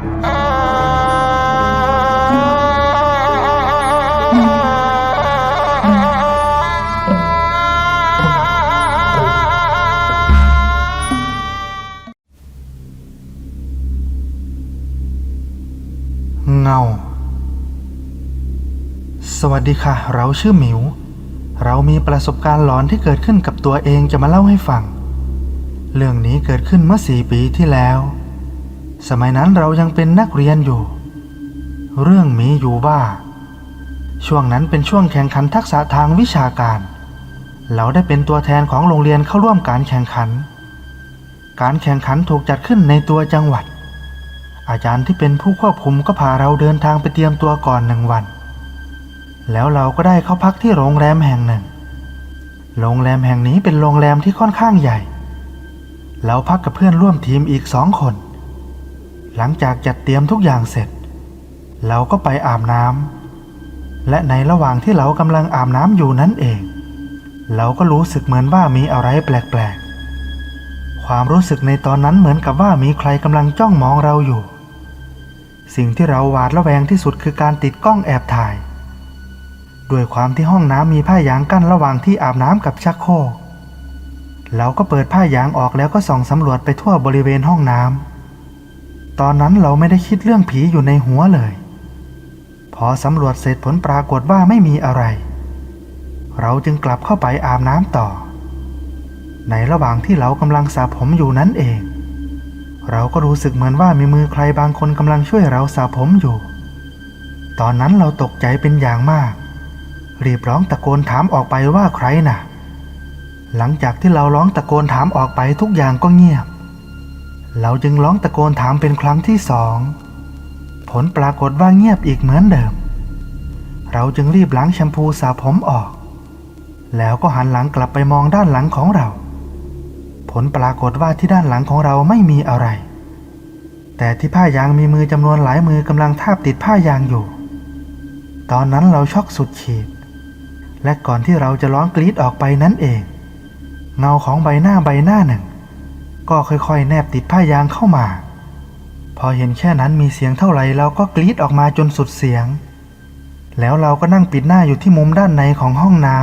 เงา สวัสดีค่ะ เราชื่อหมิว เรามีประสบการณ์หลอนที่เกิดขึ้นกับตัวเองจะมาเล่าให้ฟัง เรื่องนี้เกิดขึ้นเมื่อสี่ปีที่แล้ว สมัยนั้นเรายังเป็นนักเรียนอยู่ เรื่องมีอยู่ว่า ช่วงนั้นเป็นช่วงแข่งขันทักษะทางวิชาการ เราได้เป็นตัวแทนของโรงเรียนเข้าร่วมการแข่งขัน การแข่งขันถูกจัดขึ้นในตัวจังหวัด อาจารย์ที่เป็นผู้ควบคุมก็พาเราเดินทางไปเตรียมตัวก่อนหนึ่งวัน แล้วเราก็ได้เข้าพักที่โรงแรมแห่งหนึ่ง โรงแรมแห่งนี้เป็นโรงแรมที่ค่อนข้างใหญ่ เราพักกับเพื่อนร่วมทีมอีกสองคน หลังจากจัดเตรียมทุกอย่างเสร็จ เราก็ไปอาบน้ำและในระหว่างที่เรากำลังอาบน้ำอยู่นั่นเอง เราก็รู้สึกเหมือนว่ามีอะไรแปลกๆ ความรู้สึกในตอนนั้นเหมือนกับว่ามีใครกำลังจ้องมองเราอยู่ สิ่งที่เราหวาดระแวงที่สุดคือการติดกล้องแอบถ่ายด้วยความที่ห้องน้ำมีผ้ายางกั้นระหว่างที่อาบน้ำกับชักโครกเราก็เปิดผ้ายางออกแล้วก็ส่องสำรวจไปทั่วบริเวณห้องน้ำ ตอนนั้นเราไม่ได้คิดเรื่องผีอยู่ในหัวเลย พอสำรวจเสร็จผลปรากฏว่าไม่มีอะไร เราจึงกลับเข้าไปอาบน้ำต่อ ในระหว่างที่เรากำลังสระผมอยู่นั้นเอง เราก็รู้สึกเหมือนว่ามีมือใครบางคนกำลังช่วยเราสระผมอยู่ ตอนนั้นเราตกใจเป็นอย่างมาก รีบร้องตะโกนถามออกไปว่าใครน่ะ หลังจากที่เราร้องตะโกนถามออกไปทุกอย่างก็เงียบ เราจึงร้องตะโกนถามเป็นครั้งที่สอง ผลปรากฏว่าเงียบอีกเหมือนเดิม เราจึงรีบล้างแชมพูสระผมออก แล้วก็หันหลังกลับไปมองด้านหลังของเรา ผลปรากฏว่าที่ด้านหลังของเราไม่มีอะไร แต่ที่ผ้ายางมีมือจำนวนหลายมือกำลังทาบติดผ้ายางอยู่ ตอนนั้นเราช็อกสุดขีด และก่อนที่เราจะร้องกรีดออกไปนั้นเอง เงาของใบหน้าใบหน้าหนึ่ง ก็ค่อยๆ แนบติดผ้ายางเข้ามา พอเห็นแค่นั้นมีเสียงเท่าไหร่เราก็กรีดออกมาจนสุดเสียง แล้วเราก็นั่งปิดหน้าอยู่ที่มุมด้านในของห้องน้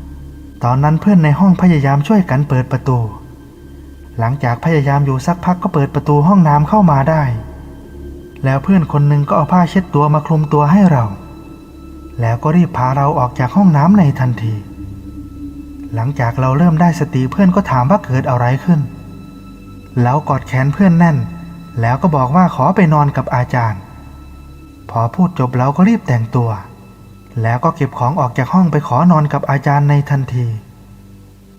ำตอนนั้นเพื่อนในห้องพยายามช่วยกันเปิดประตู หลังจากพยายามอยู่สักพักก็เปิดประตูห้องน้ำเข้ามาได้ แล้วเพื่อนคนหนึ่งก็เอาผ้าเช็ดตัวมาคลุมตัวให้เรา แล้วก็รีบพาเราออกจากห้องน้ำในทันที หลังจากเราเริ่มได้สติเพื่อนก็ถามว่าเกิดอะไรขึ้น แล้วกอดแขนเพื่อนแน่น แล้วก็บอกว่าขอไปนอนกับอาจารย์ พอพูดจบเราก็รีบแต่งตัว แล้วก็เก็บของออกจากห้องไปขอนอนกับอาจารย์ในทันที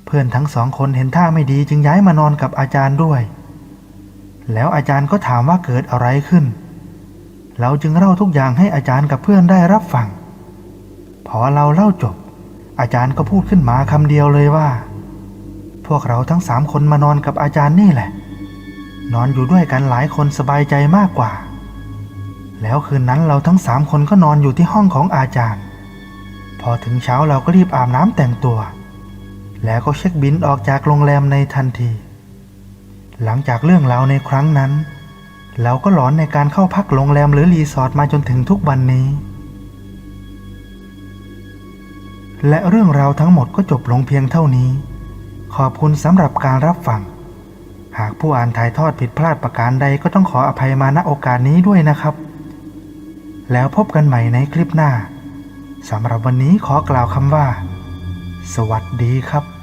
เพื่อนทั้งสองคนเห็นท่าไม่ดีจึงย้ายมานอนกับอาจารย์ด้วย แล้วอาจารย์ก็ถามว่าเกิดอะไรขึ้น เราจึงเล่าทุกอย่างให้อาจารย์กับเพื่อนได้รับฟัง พอเราเล่าจบ อาจารย์ก็พูดขึ้นมาคำเดียวเลยว่า พวกเราทั้งสามคนมานอนกับอาจารย์นี่แหละ นอนอยู่ด้วยกันหลายคนสบายใจมากกว่า แล้วคืนนั้นเราทั้งสามคนก็นอนอยู่ที่ห้องของอาจารย์ พอถึงเช้าเราก็รีบอาบน้ำแต่งตัว แล้วก็เช็คบินออกจากโรงแรมในทันที หลังจากเรื่องราวในครั้งนั้น เราก็หลอนในการเข้าพักโรงแรมหรือรีสอร์ทมาจนถึงทุกวันนี้ และเรื่องราวทั้งหมดก็จบลงเพียงเท่านี้ ขอบคุณสำหรับการรับฟัง หากผู้อ่านถ่ายทอดผิดพลาดประการใดก็ต้องขออภัยมาณโอกาสนี้ด้วยนะครับ แล้วพบกันใหม่ในคลิปหน้าสำหรับวันนี้ขอกล่าวคำว่า สวัสดีครับ